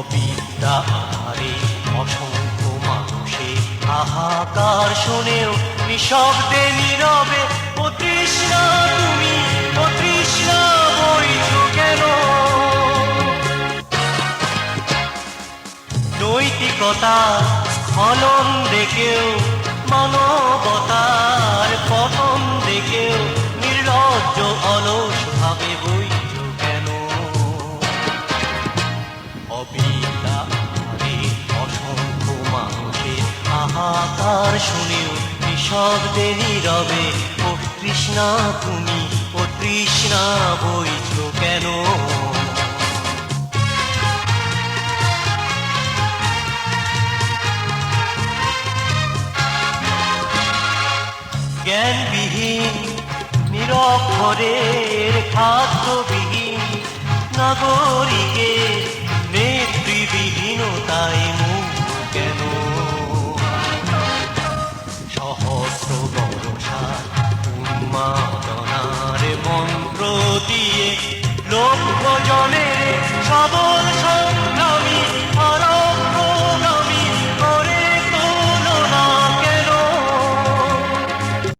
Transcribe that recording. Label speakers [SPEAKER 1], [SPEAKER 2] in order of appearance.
[SPEAKER 1] অবিদ্যা আধারে অসংখ্য মানুষে হাহাকার শুনেও নিঃশব্দে নীরবে ও তৃষ্ণা তুমি ও তৃষ্ণা বইছ কেন? নৈতিকতা স্খলন দেখেও মানবতার অবিদ্যা আধারে অসংখ্য মানুষের হাহাকার শুনেও নিঃশব্দে নীরবে, ও তৃষ্ণা তুমি, ও তৃষ্ণা বইছ কেন? জ্ঞানবিহীন, নিরক্ষরের খাদ্যবিহীন নাগরিকে সবল